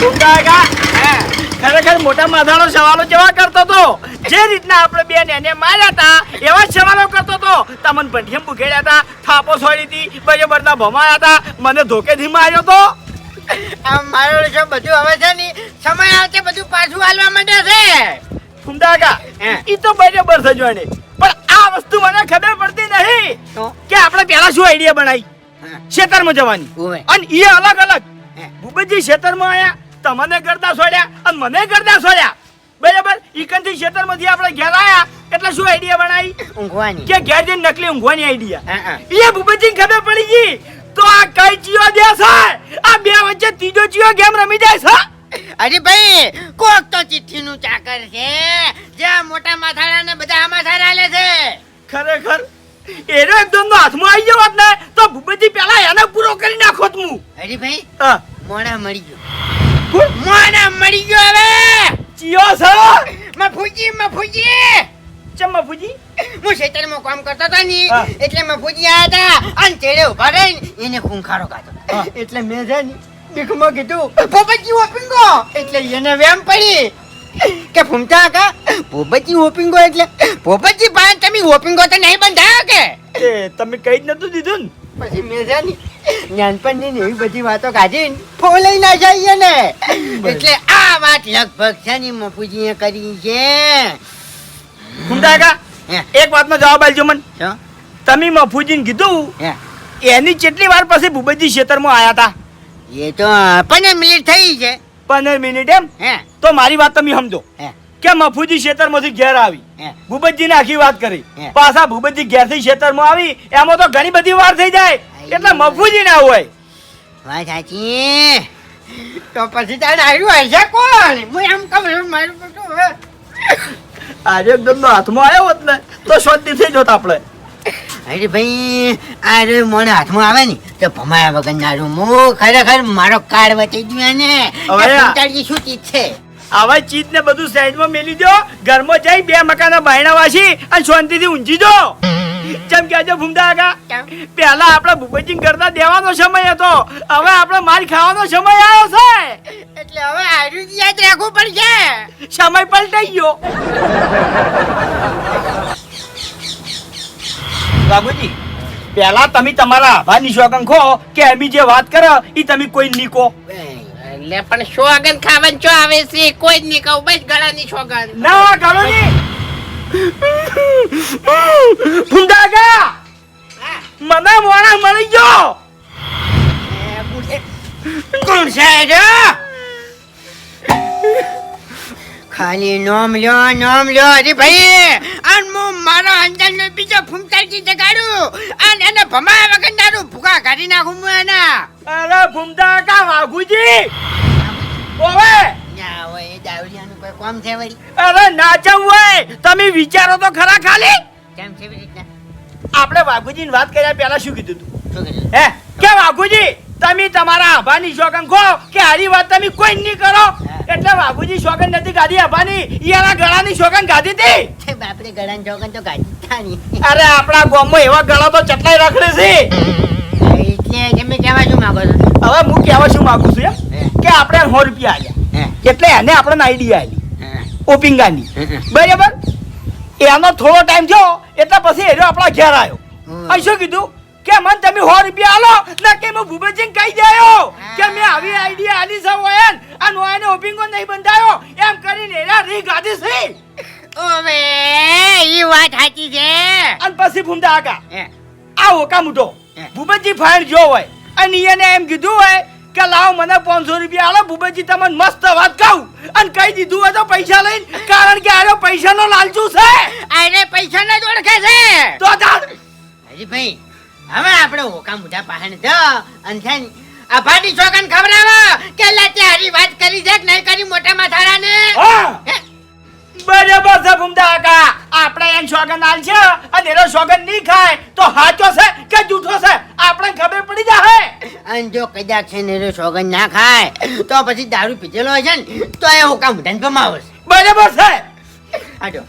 ગુંડાગા ખરેખર મોટા માથાનો સવાલો જેવા કરતો તો. જે રીતના આપણે બેન એને માર્યા હતા એવા સવાલો કરતો તો. તમને ભંઠિયમ બુખેડ્યા હતા થાપો છોડી હતી બરાબરના ભમાયા હતા મને ધોકેથી માર્યો તો. આ મારો છે બધું હવે છે ને? સમય આવશે બધું પાછું હાલવા માંડે છે. ગુંડાગા હે. ઈ તો બરાબર છે પણ આ વસ્તુ મને ખબર પડતી નહીં. કે આપણે પહેલા શું આઈડિયા બનાવી ખેતરમાં જવાની. અને એ અલગ અલગ ભૂપેજી ખેતરમાં આયા. તમને કરતા છોડ્યા અને મને કરતા છોડ્યા. બરાબર? ઈકનથી ખેતરમાંથી આપણે ઘેર આયા. એટલે શું આઈડિયા બનાવી? ઊંઘવાની. કે ઘેર જઈને નકલી ઊંઘવાની આઈડિયા. એ ભૂપતજી ખબર પડી ગઈ. તો આ કઈ ચિયો દે છે આ બે વચ્ચે ત્રીજો ચિયો ગેમ રમી જાય છે. અરે ભાઈ કોક તો ચિઠ્ઠી નું ચાકર છે. જે મોટા માથાડા ને બધા આમાં લે છે. ખરેખર? એનો એકદમ નો હાથમાં આવી ગયો ને તો ભૂપતજી પેલા એને પૂરો કરી નાખોત હું અરે ભાઈ મોડા મળી ગયો. મોડા મરી ગયો હવે. ચિયો છે? મફુજી મફુજી ચમ્મા ફૂજી. હું ખેતરમાં કામ કરતો હતો ને. એટલે મફુજી આયા હતા. અને તેડે ઊભા રહીને એને ખૂંખારો હા. એટલે મેં છે ને બીકમાં કીધું પોપટજી ઓપિંગો. એટલે એને વેમ પડી કે ફૂમતા કા? પોપટજી ઓપિંગો એટલે પોપટજી પાન તમે ઓપિંગો તો નહીં બંધાયો કે? તમે કઈ જ નતું દીધું ને? પછી મેં છે ને નાનપણની એવી બધી વાતો કાઢી ફોલાઈ ના જઈએ ને એટલે આ વાત લગભગ છે ને મફુજીએ કરી છે. કુંડાકા હે. એક વાતમાં જવાબ આપજો મન? તમે મફુજીને કીધું હે. એની કેટલી વાર પછી ભૂપતજી ખેતરમાં આયા હતા એ તો પંદર મિનિટ થઈ છે. પંદર મિનિટ એમ? હે. તો મારી વાત તમે સમજો. હે. કે મફુજી ક્ષેત્રમાંથી ઘેર આવી? ભૂપતજીને આખી વાત કરી. પાછા ભૂપતજી ઘેરથી ખેતરમાં આવી. એમાં તો ઘણી બધી વાર થઈ જાય. એટલે મફુજી ના હોય. વાત સાચી. તો પછી તારે આવ્યું હશે કોણ? હું એમ કહું મારું આજે એકદમ હાથમાં આવ્યો હોત ને તો શાંતિ થઈ જોત આપણે. અરે ભાઈ આ રે મને હાથમાં આવે ને તો ભમાયા વગર ના રૂમ ખરેખર મારો કાર્ડ વચી ગયો ને. હવે શું ચીજ છે? આવા ચીજ ને બધું સાઈડમાં મેલી દો ઘરમાં જઈ બે મકાના બાયણા વાસી અને શાંતિથી ઊંઘી દો જેમ કે આજે ભૂમતા આગા. કેમ? પહેલા આપણે ભૂપતજી કરતા દેવાનો સમય હતો. હવે આપણે માર ખાવાનો સમય આવ્યો છે. એટલે હવે યાદ રાખવું પડશે. સમય પલટાઈ ગયો. બાબુજી પહેલા તમે તમારા આભાર ખો કે એમી જે વાત કરો એ તમે કોઈ નીકો એટલે પણ સોગન ખાવાનું ચો આવે છે? કોઈ જ નહીં કહું બસ ગળાની સોગન ના ગળો ની ભૂમતા આગા મને મોણા મળી ગયો. કોણ ખાલી નોમ લ્યો નોમ લ્યો અરે ભાઈ. આન હું મારો અંદર નો બીજો ફૂમતાજી જગાડું. અને એને ભમાયા વગર નારું ભૂકા કાઢી નાખું હું એના. અરે ભૂમતા કા વાઘુજી? ઓવે! ના હોય એ કોઈ કોમ છે વળી? અરે નાચવ હોય! તમે વિચારો તો ખરા ખાલી! કેમ છે રીતના? આપણે વાઘુજીની વાત કર્યા પહેલા શું કીધું તું? હે? કે વાઘુજી તમે તમારા આભાની શોગન ખો કે હારી વાત તમે કોઈ નહીં કરો? એટલે વાઘુજી શોગન નથી ગાધી આભાની ઈયાના ગળાની શોગન ગાધી હતી. બાપરે ગળાની શોકન તો ગાધી અરે આપણા ગામમાં એવા ગળા તો ચટલાઈ રખડે છે. એટલે તમે કહેવા શું માંગો છો? હવે હું કહેવા શું માંગુ છું એમ? હે. આપણે સો રૂપિયા આલ્યા. એટલે એને આપણે આઈડિયા આલી હે. ઓપિંગાની. બરાબર? એનો થોડો ટાઈમ થયો એટલે પછી એનો આપણા ઘેર આવ્યો અહીં શું કીધું? કે મન તમે સો રૂપિયા આલો ના કે હું ભૂપતજીને કહી દેયો કે મેં આવી આઈડિયા આલી છે ઓયન. આ નોયાને ઓપિંગો નહીં બંધાયો. એમ કરીને એના રી ગાધી છે ઓવે ઈ વાત સાચી છે. અને પછી ફૂમતા આગા. આ ઓકા મુઢો હે. ફાઈન જો હોય. અને એને એમ કીધું હોય કે લાવો મને પાંચસો રૂપિયા આલો ભૂપેજી તમને મસ્ત વાત કહું. અને કહી દીધું હોય તો પૈસા લઈને કારણ કે આનો પૈસાનો લાલચુ છે. આને પૈસા ન જ ઓળખે છે. તો ચાલ હજી ભાઈ હવે આપણે હોકા મુઢા પાહણ જ. અને છે આ ભાટી છોકન ખવડાવો કે લાતે હારી વાત કરી છે કે નહીં કરી મોટા માથાડાને? બરાબર છે ભૂમતા કાકા. આપણે એમ સોગન આલ છે અને એનો સોગન નહીં ખાય તો હાચો છે કે જૂઠો છે? આપણે ખબર પડી જાય અને જો કદાચ છે ને સોગન ના ખાય તો પછી દારૂ પીધેલો હોય છે ને તો એ હું કામ ગમાવો છે બરાબર છે. આજો